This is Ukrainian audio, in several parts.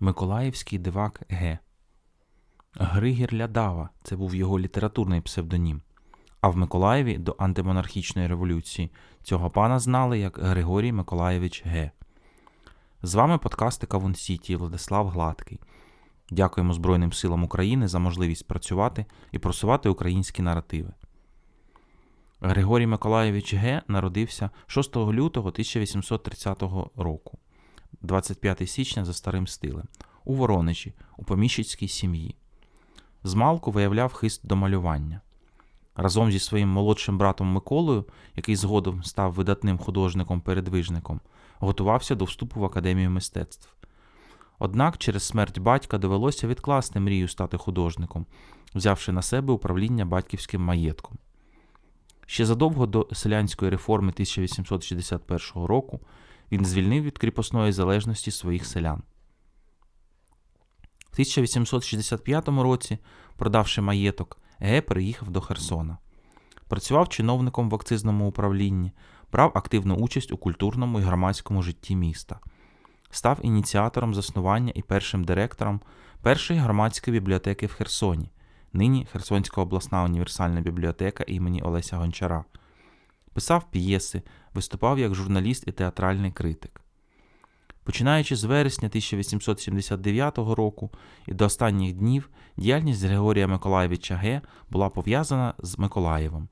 Миколаївський дивак Г. Григір Лядава це був його літературний псевдонім. А в Миколаєві до антимонархічної революції цього пана знали як Григорій Миколаєвич Г. З вами подкасти Кавун Сіті Владислав Гладкий. Дякуємо Збройним силам України за можливість працювати і просувати українські наративи. Григорій Миколаєвич Г. народився 6 лютого 1830 року, 25 січня за старим стилем, у Воронежі, у поміщицькій сім'ї. Змалку виявляв хист до малювання. Разом зі своїм молодшим братом Миколою, який згодом став видатним художником-передвижником, готувався до вступу в Академію мистецтв. Однак через смерть батька довелося відкласти мрію стати художником, взявши на себе управління батьківським маєтком. Ще задовго до селянської реформи 1861 року він звільнив від кріпосної залежності своїх селян. В 1865 році, продавши маєток, Ге переїхав до Херсона. Працював чиновником в акцизному управлінні, брав активну участь у культурному і громадському житті міста. Став ініціатором заснування і першим директором першої громадської бібліотеки в Херсоні, нині Херсонська обласна універсальна бібліотека імені Олеся Гончара. Писав п'єси, виступав як журналіст і театральний критик. Починаючи з вересня 1879 року і до останніх днів діяльність Григорія Миколаєвича Г. була пов'язана з Миколаєвом.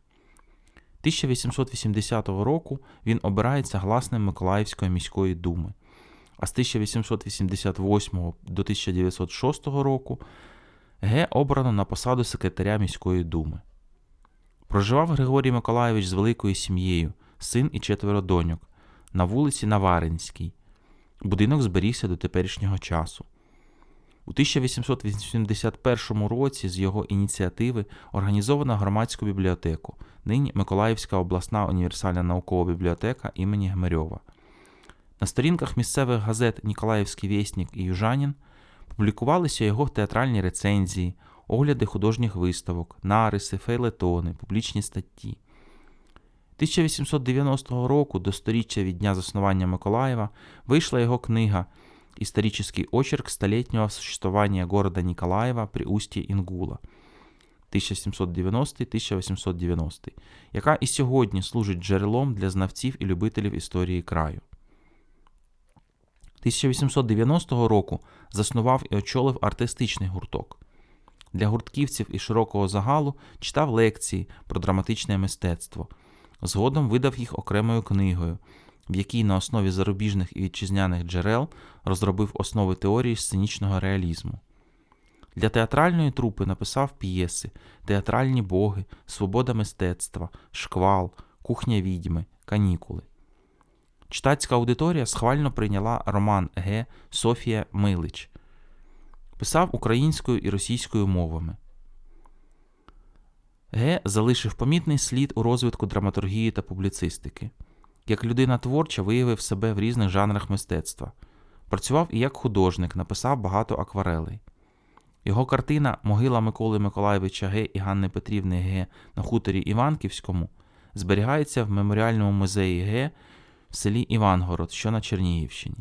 1880 року він обирається гласним Миколаївської міської думи, а з 1888 до 1906 року Г. обрано на посаду секретаря міської думи. Проживав Григорій Миколаєвич з великою сім'єю, син і четверо доньок, на вулиці Наваринській. Будинок зберігся до теперішнього часу. У 1881 році з його ініціативи організовано громадську бібліотеку, нині Миколаївська обласна універсальна наукова бібліотека імені Гмирьова. На сторінках місцевих газет Ніколаївський вєснік і Южанін публікувалися його театральні рецензії, огляди художніх виставок, нариси, фейлетони, публічні статті. 1890 року, до сторіччя від дня заснування Миколаєва, вийшла його книга «Исторический очерк столетнего существования города Николаева при устье Інгула 1790-1890, яка і сьогодні служить джерелом для знавців і любителів історії краю. 1890 року заснував і очолив артистичний гурток. Для гуртківців і широкого загалу читав лекції про драматичне мистецтво. Згодом видав їх окремою книгою, в якій на основі зарубіжних і вітчизняних джерел розробив основи теорії сценічного реалізму. Для театральної трупи написав п'єси, театральні боги, свобода мистецтва, шквал, кухня відьми, канікули. Читацька аудиторія схвально прийняла роман Г. Софія Милич. Писав українською і російською мовами. Г. залишив помітний слід у розвитку драматургії та публіцистики. Як людина творча виявив себе в різних жанрах мистецтва. Працював і як художник, написав багато акварелей. Його картина Могила Миколи Миколаєвича Г. і Ганни Петрівни Г. на хуторі Іванківському зберігається в меморіальному музеї Г. в селі Івангород, що на Чернігівщині.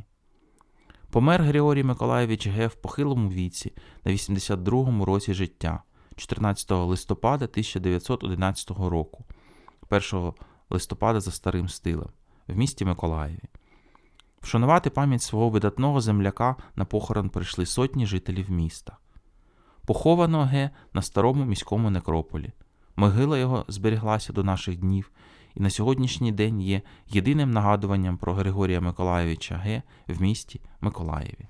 Помер Григорій Миколаєвич Г. в похилому віці на 82-му році життя. 14 листопада 1911 року, 1 листопада за старим стилем, в місті Миколаєві. Вшанувати пам'ять свого видатного земляка на похорон прийшли сотні жителів міста. Поховано Г на старому міському некрополі. Могила його зберіглася до наших днів і на сьогоднішній день є єдиним нагадуванням про Григорія Миколаєвича Г в місті Миколаєві.